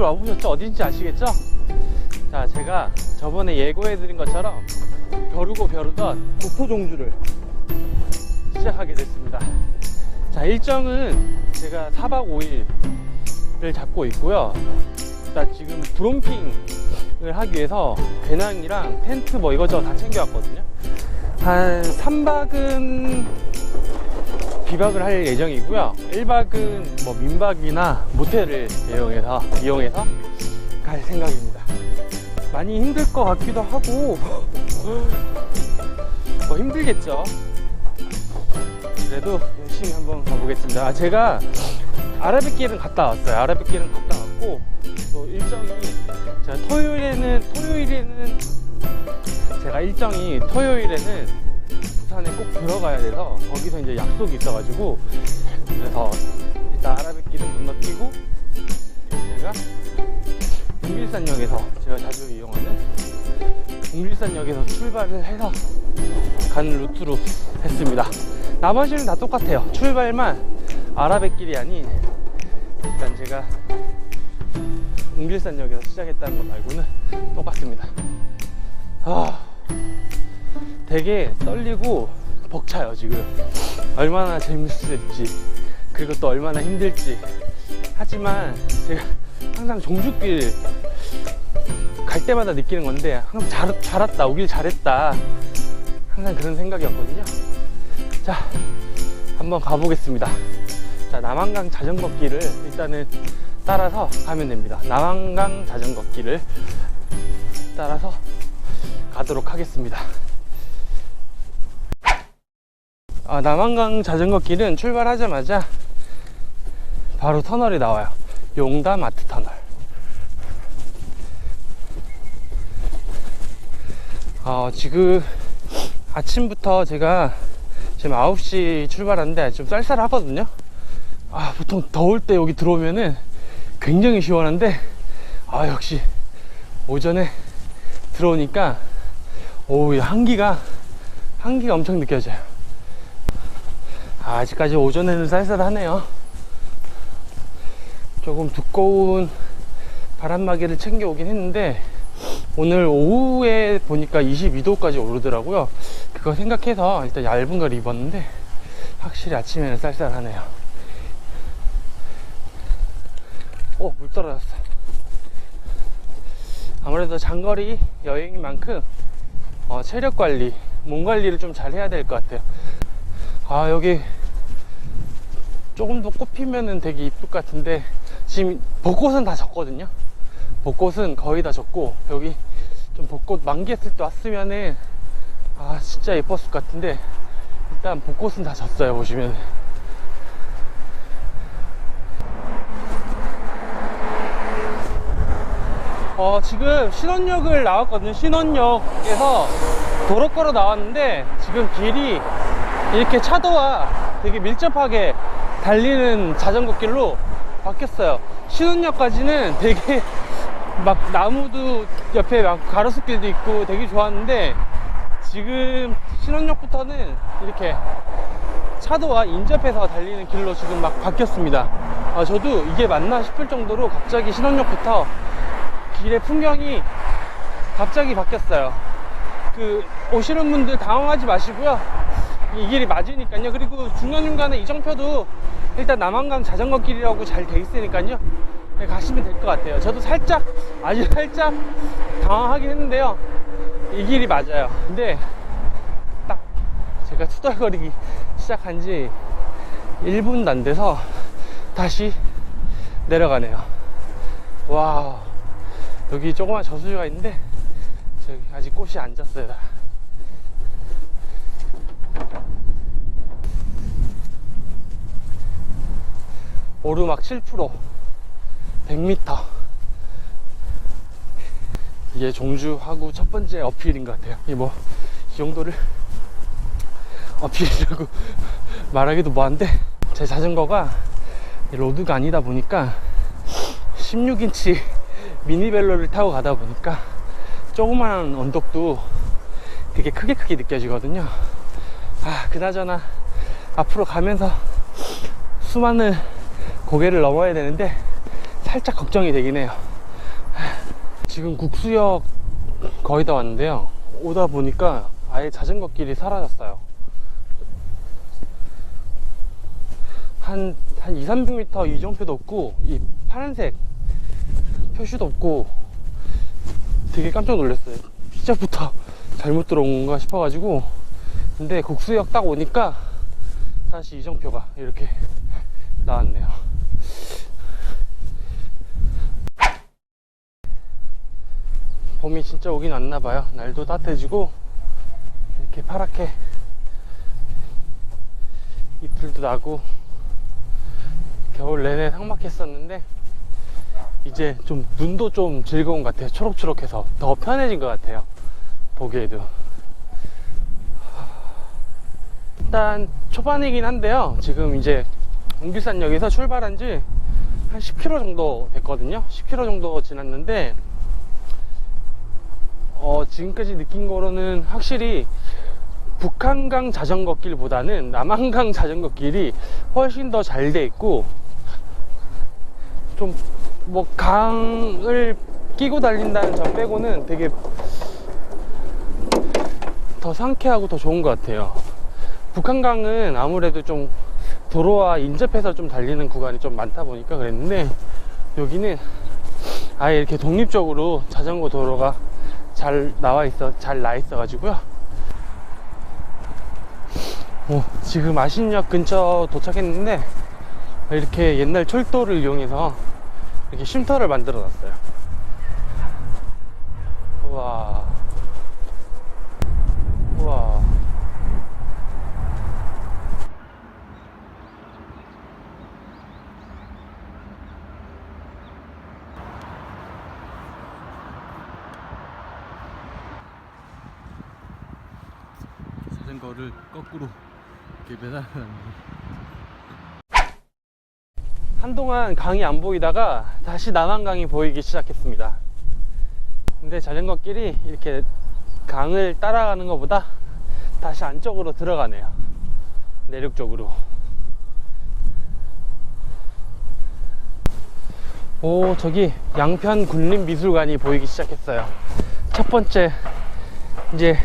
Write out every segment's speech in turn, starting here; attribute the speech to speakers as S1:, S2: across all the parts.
S1: 많이들 와보셨죠? 어딘지 아시겠죠? 자 제가 저번에 예고해드린 것처럼 벼르고 벼르던 국토종주를 시작하게 됐습니다 자 일정은 제가 4박 5일을 잡고 있고요 일단 지금 브롬핑을 하기 위해서 배낭이랑 텐트 뭐 이것저것 다 챙겨왔거든요 한 3박은 비박을 할 예정이고요. 1박은 뭐 민박이나 모텔을 이용해서 이용해서 갈 생각입니다. 많이 힘들 것 같기도 하고 뭐 힘들겠죠. 그래도 열심히 한번 가보겠습니다. 아, 제가 아라뱃길은 갔다 왔어요. 아라뱃길은 갔다 왔고 또 일정이 제가 토요일에는 토요일에는 제가 일정이 토요일에는 부산에 꼭 들어가야 돼서 거기서 이제 약속이 있어가지고 그래서 일단 아라뱃길은 건너뛰고 제가 동길산역에서 제가 자주 이용하는 동길산역에서 출발을 해서 가는 루트로 했습니다. 나머지는 다 똑같아요. 출발만 아라뱃길이 아닌 일단 제가 동길산역에서 시작했다는 것 말고는 똑같습니다. 아. 되게 떨리고 벅차요 지금. 얼마나 재밌을지 그리고 또 얼마나 힘들지. 하지만 제가 항상 종주길 갈 때마다 느끼는 건데 항상 잘, 잘 왔다 오길 잘했다. 항상 그런 생각이었거든요. 자 한번 가보겠습니다. 자 남한강 자전거 길을 일단은 따라서 가면 됩니다. 남한강 자전거 길을 따라서 가도록 하겠습니다 아, 남한강 자전거 길은 출발하자마자 바로 터널이 나와요. 용담 아트 터널. 어, 지금 아침부터 제가 지금 9시 출발하는데 좀 쌀쌀하거든요. 아, 보통 더울 때 여기 들어오면은 굉장히 시원한데, 아, 역시 오전에 들어오니까, 오, 한기가, 한기가 엄청 느껴져요. 아직까지 오전에는 쌀쌀하네요. 조금 두꺼운 바람막이를 챙겨오긴 했는데 오늘 오후에 보니까 22도까지 오르더라고요. 그거 생각해서 일단 얇은 걸 입었는데 확실히 아침에는 쌀쌀하네요. 오, 물 떨어졌어. 아무래도 장거리 여행인 만큼 어, 체력 관리, 몸 관리를 좀 잘 해야 될 것 같아요. 아 여기 조금 더 꽃피면은 되게 이쁠 것 같은데 지금 벚꽃은 다 졌거든요. 벚꽃은 거의 다 졌고 여기 좀 벚꽃 만개했을 때 왔으면은 아 진짜 예뻤을 것 같은데 일단 벚꽃은 다 졌어요 보시면 어 지금 신원역을 나왔거든요 신원역에서 도로가로 나왔는데 지금 길이 이렇게 차도와 되게 밀접하게 달리는 자전거 길로 바뀌었어요. 신혼역까지는 되게 막 나무도 옆에 막 가로수길도 있고 되게 좋았는데 지금 신혼역부터는 이렇게 차도와 인접해서 달리는 길로 지금 막 바뀌었습니다. 아, 저도 이게 맞나 싶을 정도로 갑자기 신혼역부터 길의 풍경이 갑자기 바뀌었어요. 그 오시는 분들 당황하지 마시고요 이 길이 맞으니까요. 그리고 중간중간에 이정표도 일단 남한강 자전거 길이라고 잘 돼 있으니까요. 네, 가시면 될 것 같아요. 저도 살짝, 아주 살짝 당황하긴 했는데요. 이 길이 맞아요. 근데 딱 제가 투덜거리기 시작한 지 1분도 안 돼서 다시 내려가네요. 와, 여기 조그만 저수지가 있는데 저기 아직 꽃이 안 졌어요. 오르막 7% 100m 이게 종주하고 첫 번째 어필인 것 같아요. 이 뭐 이 정도를 어필이라고 말하기도 뭐한데 제 자전거가 로드가 아니다 보니까 16인치 미니벨로를 타고 가다 보니까 조그마한 언덕도 되게 크게 크게 느껴지거든요 아 그나저나 앞으로 가면서 수많은 고개를 넘어야 되는데 살짝 걱정이 되긴 해요. 지금 국수역 거의 다 왔는데요. 오다 보니까 아예 자전거 길이 사라졌어요. 한, 한 2, 300m 이정표도 없고, 이 파란색 표시도 없고, 되게 깜짝 놀랐어요. 시작부터 잘못 들어온 건가 싶어가지고. 근데 국수역 딱 오니까 다시 이정표가 이렇게 나왔네요. 봄이 진짜 오긴 왔나봐요. 날도 따뜻해지고, 이렇게 파랗게 잎들도 나고, 겨울 내내 삭막했었는데, 이제 좀 눈도 좀 즐거운 것 같아요. 초록초록해서 더 편해진 것 같아요. 보기에도. 일단 초반이긴 한데요. 지금 이제 웅비산역에서 출발한 지 한 10km 정도 됐거든요. 10km 정도 지났는데, 어, 지금까지 느낀 거로는 확실히 북한강 자전거 길보다는 남한강 자전거 길이 훨씬 더 잘 돼 있고, 좀 뭐 강을 끼고 달린다는 점 빼고는 되게 더 상쾌하고 더 좋은 것 같아요. 북한강은 아무래도 좀 도로와 인접해서 좀 달리는 구간이 좀 많다 보니까 그랬는데 여기는 아예 이렇게 독립적으로 자전거 도로가 잘 나와 있어 잘 나 있어 가지고요. 어, 지금 아신역 근처 도착했는데 이렇게 옛날 철도를 이용해서 이렇게 쉼터를 만들어 놨어요. 우와. 우와.
S2: 자전거를 거꾸로 이렇게 매달아놓는
S1: 한동안 강이 안 보이다가 다시 남한강이 보이기 시작했습니다. 근데 자전거 길이 이렇게 강을 따라가는 것보다 다시 안쪽으로 들어가네요. 내륙 쪽으로. 오, 저기 양편 군림미술관이 보이기 시작했어요. 첫 번째, 이제,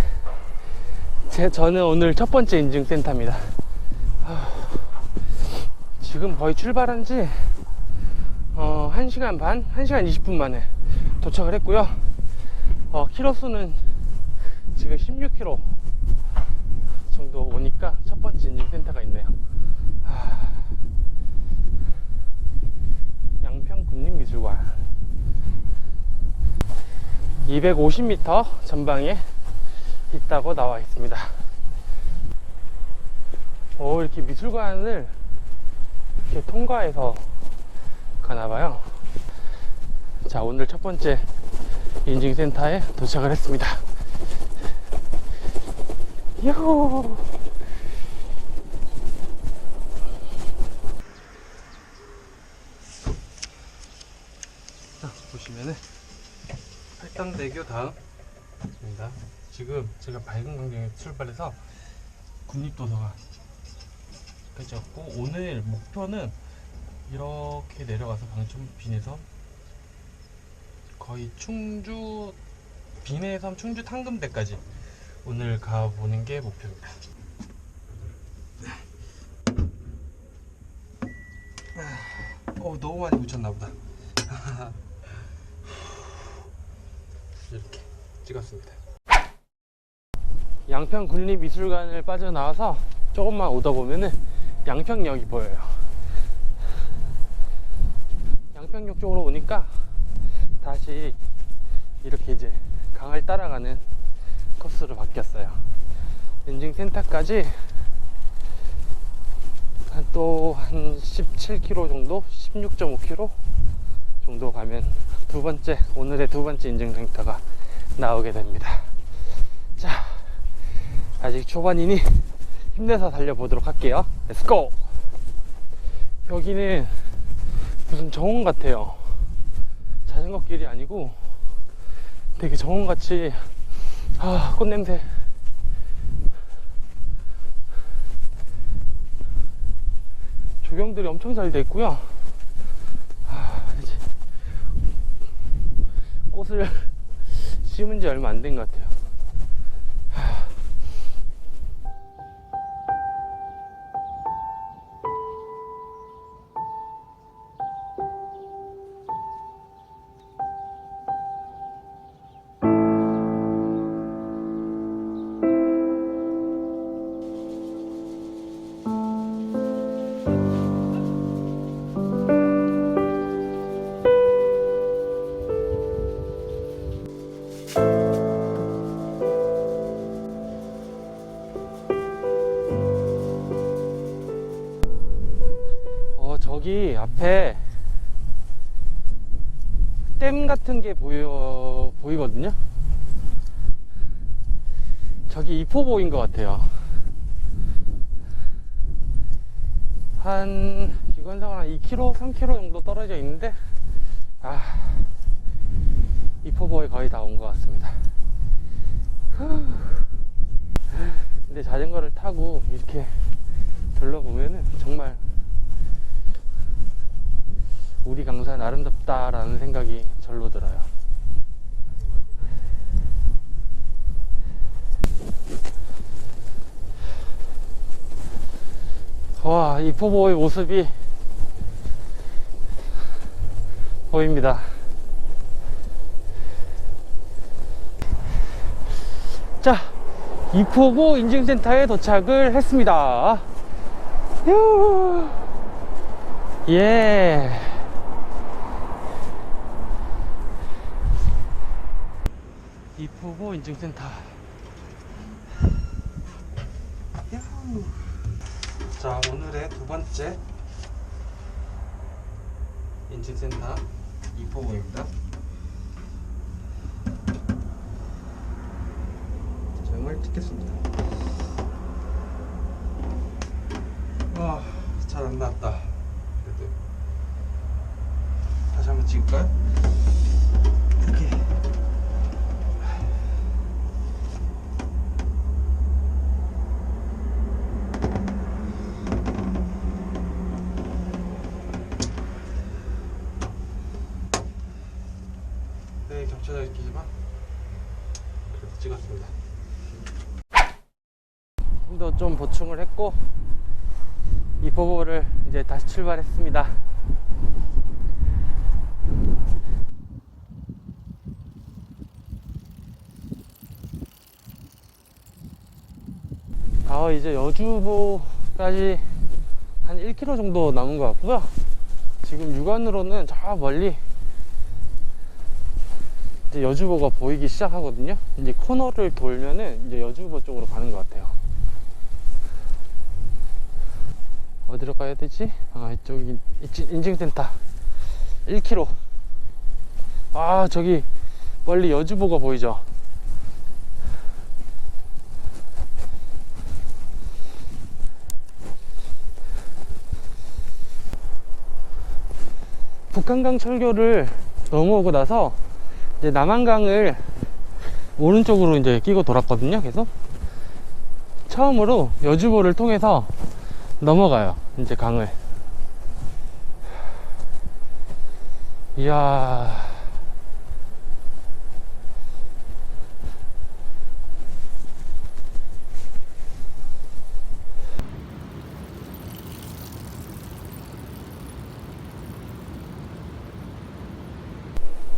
S1: 제, 저는 오늘 첫 번째 인증센터입니다. 지금 거의 출발한 지, 어, 1시간 반? 1시간 20분 만에 도착을 했고요. 어, 키로수는 지금 16km 정도 오니까 첫 번째 인증센터가 있네요. 하... 양평군림미술관 250m 전방에 있다고 나와 있습니다. 오, 이렇게 미술관을 이렇게 통과해서 가나봐요. 자, 오늘 첫 번째 인증센터에 도착을 했습니다. 야호! 자, 보시면은 팔당대교 다음입니다. 지금 제가 밝은 광경에 출발해서 국립도서관 왔고 오늘 목표는 이렇게 내려가서 방촌 비내섬 거의 충주 비내섬 충주 탕금대까지 오늘 가보는 게 목표입니다. 어 너무 많이 묻혔나 보다. 이렇게 찍었습니다. 양평 군립미술관을 빠져나와서 조금만 오다 보면은 양평역이 보여요. 양평역 쪽으로 오니까 다시 이렇게 이제 강을 따라가는 코스로 바뀌었어요. 인증 센터까지 한 또한 17km 정도, 16.5km 정도 가면 두 번째 오늘의 두 번째 인증 센터가 나오게 됩니다. 자, 아직 초반이니 힘내서 달려보도록 할게요. 렛츠고! 여기는 무슨 정원 같아요. 자전거 길이 아니고 되게 정원같이 아 꽃냄새 조경들이 엄청 잘 돼 있고요. 아, 꽃을 심은 지 얼마 안 된 것 같아요. 어, 저기 앞에 댐 같은 게 보여, 보이거든요? 저기 이포보인 것 같아요. 한, 유관상은 한 2km, 3km 정도 떨어져 있는데, 아, 이포보에 거의 다 온 것 같습니다. 후. 근데 자전거를 타고 이렇게 둘러보면은 정말 우리 강산 아름답다라는 생각이 절로 들어요. 와, 이 포보의 모습이 보입니다. 자, 이포보 인증센터에 도착을 했습니다. 휴. 예. 이포보 인증센터. 자, 오늘의 두 번째 인증센터 이포보입니다. 정말 찍겠습니다. 와, 잘안 나왔다. 그래도 다시 한번 찍을까요? 이렇게. 네, 겹쳐져 있지만 그래도 찍었습니다. 좀 보충을 했고 이 보보를 이제 다시 출발했습니다. 아 이제 여주보까지 한 1km 정도 남은 것 같고요. 지금 육안으로는 저 멀리 이제 여주보가 보이기 시작하거든요. 이제 코너를 돌면은 이제 여주보 쪽으로 가는 것 같아요. 어디로 가야 되지? 아, 인증- 인증센터 1km. 아, 저기 멀리 여주보가 보이죠? 북한강 철교를 넘어오고 나서 이제 남한강을 오른쪽으로 이제 끼고 돌았거든요. 계속 처음으로 여주보를 통해서 넘어가요. 이제 강을. 이야.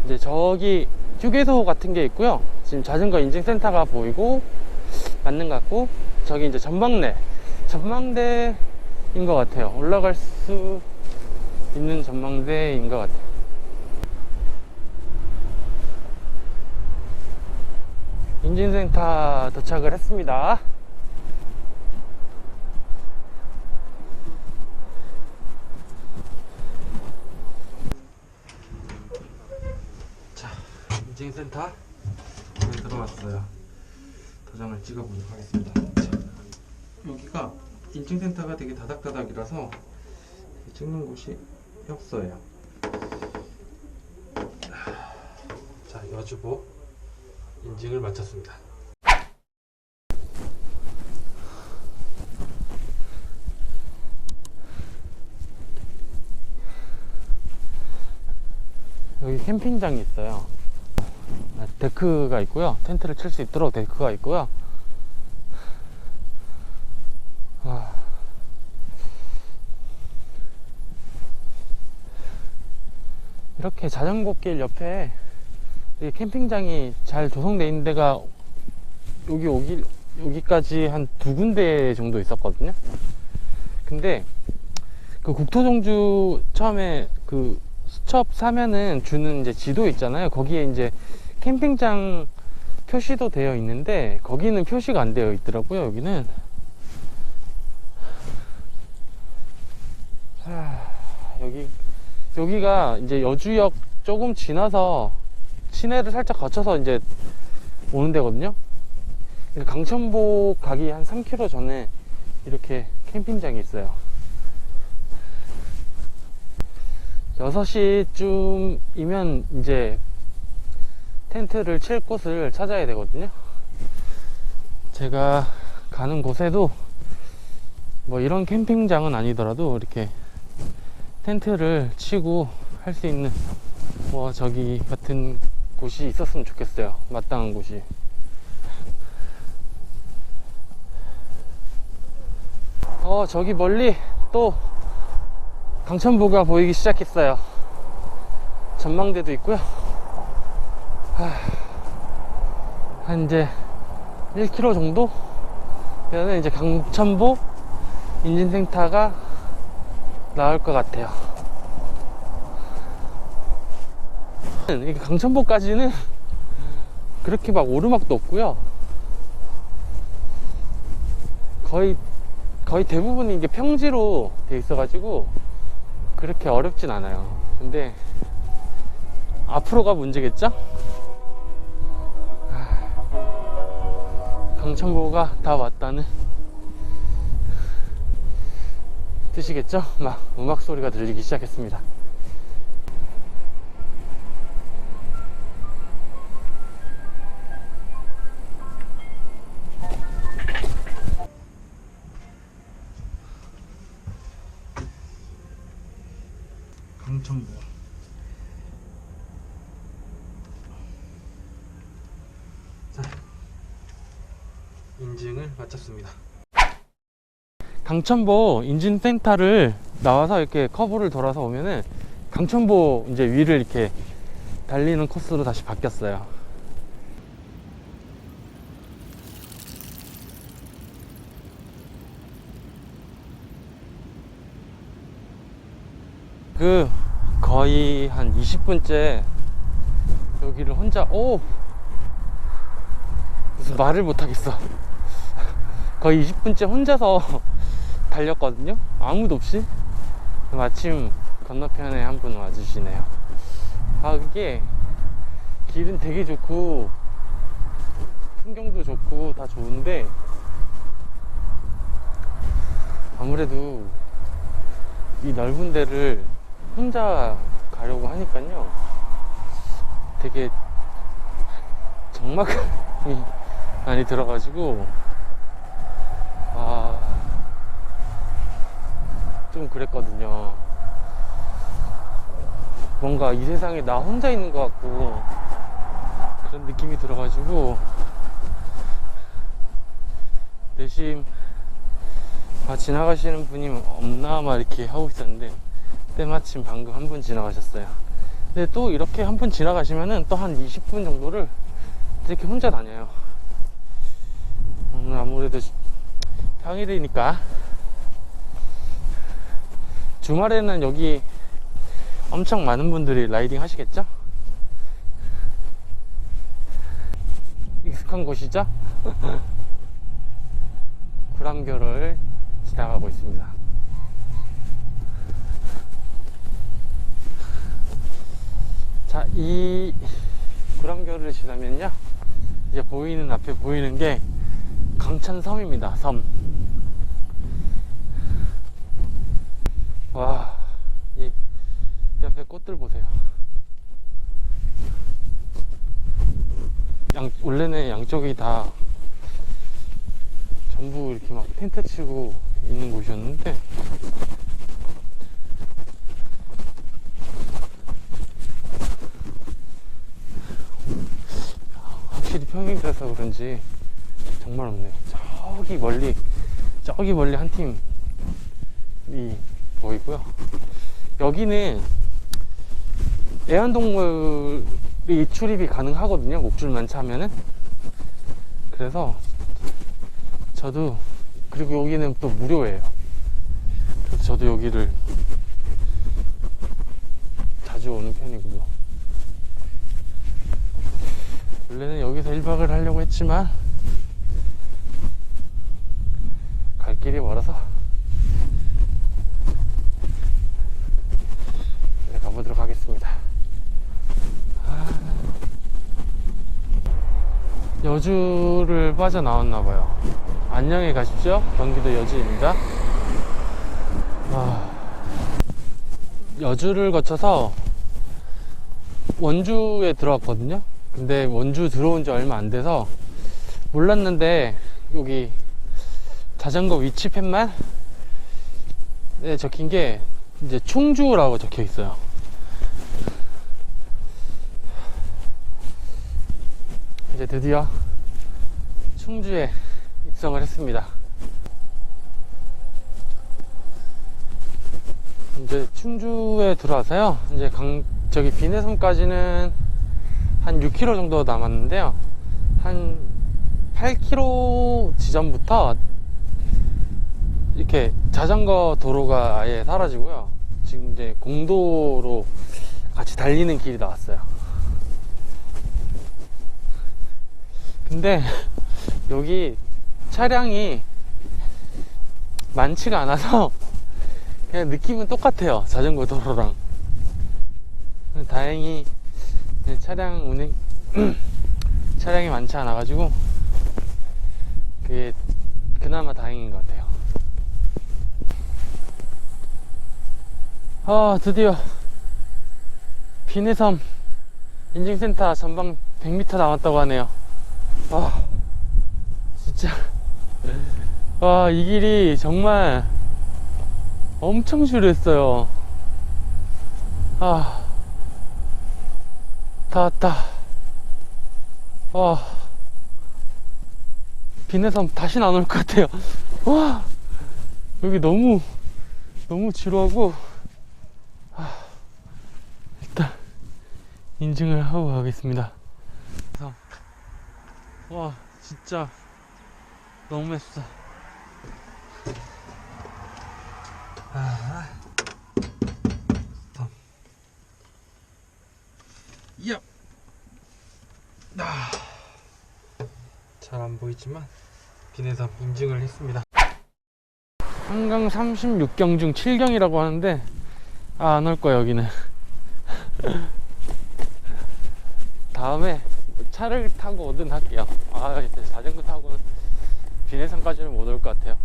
S1: 이제 저기 휴게소 같은 게 있고요. 지금 자전거 인증센터가 보이고 맞는 것 같고 저기 이제 전망대 전망대인 것 같아요. 올라갈 수 있는 전망대인 것 같아요. 인증센터 도착을 했습니다. 자, 인증센터 네, 들어왔어요. 도장을 찍어보도록 하겠습니다. 여기가 인증센터가 되게 다닥다닥이라서 찍는 곳이 없어요 자, 여주보 인증을 마쳤습니다. 여기 캠핑장이 있어요. 아, 데크가 있고요. 텐트를 칠 수 있도록 데크가 있고요. 이렇게 자전거길 옆에 이 캠핑장이 잘 조성되어 있는 데가 여기 오기 여기까지 한 두 군데 정도 있었거든요. 근데 그 국토종주 처음에 그 수첩 사면은 주는 이제 지도 있잖아요. 거기에 이제 캠핑장 표시도 되어 있는데 거기는 표시가 안 되어 있더라고요. 여기는 하, 여기 여기가 이제 여주역 조금 지나서 시내를 살짝 거쳐서 이제 오는 데거든요. 강천복 가기 한 3km 전에 이렇게 캠핑장이 있어요. 6시쯤이면 이제 텐트를 칠 곳을 찾아야 되거든요. 제가 가는 곳에도 뭐 이런 캠핑장은 아니더라도 이렇게 텐트를 치고 할 수 있는 뭐 저기 같은 곳이 있었으면 좋겠어요. 마땅한 곳이. 어, 저기 멀리 또 강천부가 보이기 시작했어요. 전망대도 있고요. 하, 한 이제 1km 정도 되면 이제 강천보 인진센터가 나올 것 같아요. 이 강천보까지는 그렇게 막 오르막도 없고요. 거의 거의 대부분이 이게 평지로 돼 있어 가지고 그렇게 어렵진 않아요. 근데 앞으로가 문제겠죠? 하, 강천보가 다 왔다는 뜻이겠죠? 막 음악 소리가 들리기 시작했습니다. 강천보 자 인증을 마쳤습니다 강천보 인증센터를 나와서 이렇게 커브를 돌아서 오면은 강천보 이제 위를 이렇게 달리는 코스로 다시 바뀌었어요. 그 거의 한 20분째 여기를 혼자 오! 무슨 말을 못하겠어. 거의 20분째 혼자서 달렸거든요? 아무도 없이? 마침 건너편에 한 분 와주시네요. 아 그게 길은 되게 좋고 풍경도 좋고 다 좋은데 아무래도 이 넓은 데를 혼자 가려고 하니까요 되게 적막감이 많이 들어가지고 좀 그랬거든요. 뭔가 이 세상에 나 혼자 있는 것 같고 그런 느낌이 들어가지고 내심 아 지나가시는 분이 없나 막 이렇게 하고 있었는데 때마침 방금 한 분 지나가셨어요. 근데 또 이렇게 한 분 지나가시면은 또 한 20분 정도를 이렇게 혼자 다녀요. 오늘 아무래도 평일이니까 주말에는 여기 엄청 많은 분들이 라이딩 하시겠죠? 익숙한 곳이죠? 구랑교를 지나가고 있습니다. 자, 이 구랑교를 지나면요. 이제 보이는 앞에 보이는 게 강천섬입니다. 섬. 와, 이 옆에 꽃들 보세요. 양, 원래는 양쪽이 다 전부 이렇게 막 텐트 치고 있는 곳이었는데, 확실히 평행이라서 그런지 정말 없네요. 저기 멀리, 저기 멀리 한 팀이 보이고요. 여기는 애완동물이 출입이 가능하거든요. 목줄만 차면은. 그래서 저도 그리고 여기는 또 무료예요. 그래서 저도 여기를 자주 오는 편이고요. 원래는 여기서 1박을 하려고 했지만 갈 길이 멀어서 네, 가보도록 하겠습니다. 아, 여주를 빠져나왔나봐요. 안녕히 가십시오. 경기도 여주입니다. 아, 여주를 거쳐서 원주에 들어왔거든요. 근데 원주 들어온 지 얼마 안 돼서 몰랐는데 여기 자전거 위치팻만 네, 적힌 게 이제 충주라고 적혀 있어요. 이제 드디어 충주에 입성을 했습니다. 이제 충주에 들어와서요. 이제 강, 저기 비내섬까지는 한 6km 정도 남았는데요. 한 8km 지점부터 이렇게 자전거 도로가 아예 사라지고요. 지금 이제 공도로 같이 달리는 길이 나왔어요. 근데 여기 차량이 많지가 않아서 그냥 느낌은 똑같아요. 자전거 도로랑. 다행히 네, 차량 운행 차량이 많지 않아 가지고 그게 그나마 다행인 것 같아요. 아 드디어 비내섬 인증센터 전방 100m 남았다고 하네요. 아 진짜 와 이 길이 정말 엄청 지루했어요. 아, 다 왔다. 와, 비내섬 다시 안 올 것 같아요. 와, 여기 너무, 너무 지루하고, 아, 일단, 인증을 하고 가겠습니다. 와, 진짜, 너무. 아. 야. 아. 잘안 보이지만 비내섬 인증을 했습니다. 한강 36경 중 7경이라고 하는데 아, 안 올 거야 여기는. 다음에 차를 타고 오든 할게요. 아, 이제 자전거 타고는 비내섬까지는 못 올 것 같아요.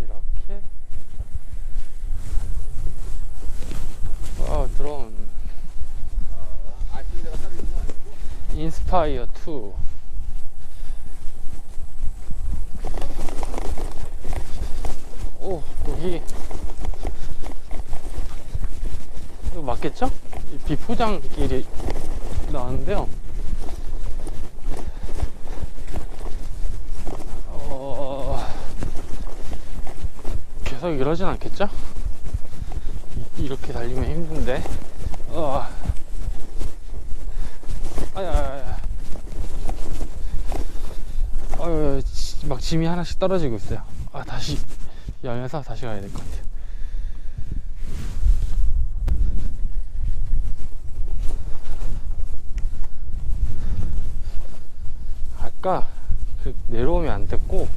S1: 이렇게 와 드론 인스파이어 2 오, 여기 이거 맞겠죠? 이 비포장 길이 나왔는데요. 어... 계속 이러진 않겠죠? 이- 이렇게 달리면 힘든데. 어... 아야야야. 아유, 지- 막 짐이 하나씩 떨어지고 있어요. 아, 다시 여면서 다시 가야 될 것 같아요. 아까 그 내려오면 안 됐고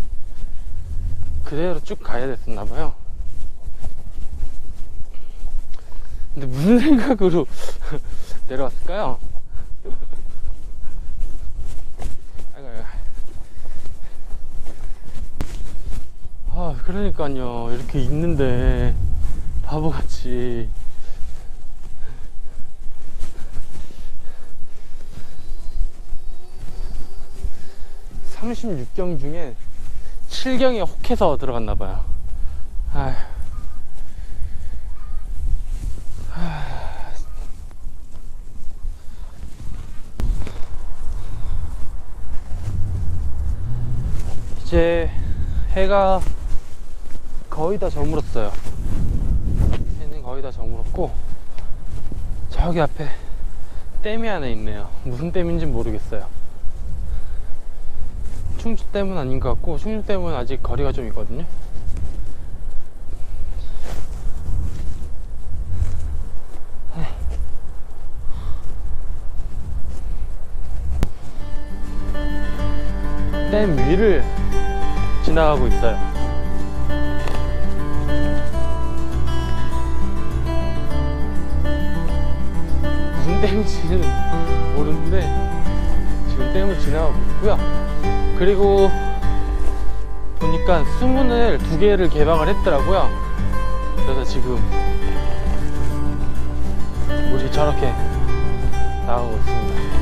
S1: 그대로 쭉 가야 됐었나 봐요. 근데 무슨 생각으로 내려왔을까요? 아, 그러니까요. 이렇게 있는데 바보같이 36경 중에 칠경에 혹해서 들어갔나 봐요. 아휴. 이제 해가 거의 다 저물었어요. 해는 거의 다 저물었고 저기 앞에 댐이 하나 있네요. 무슨 댐인지 모르겠어요. 충주댐은 아닌 것 같고 충주댐은 아직 거리가 좀 있거든요. 댐 위를 지나가고 있어요. 무슨 댐인지는 모르는데 지금 댐을 지나가고 있고요. 그리고 보니까 수문을 두 개를 개방을 했더라고요. 그래서 지금 물이 저렇게 나가고 있습니다.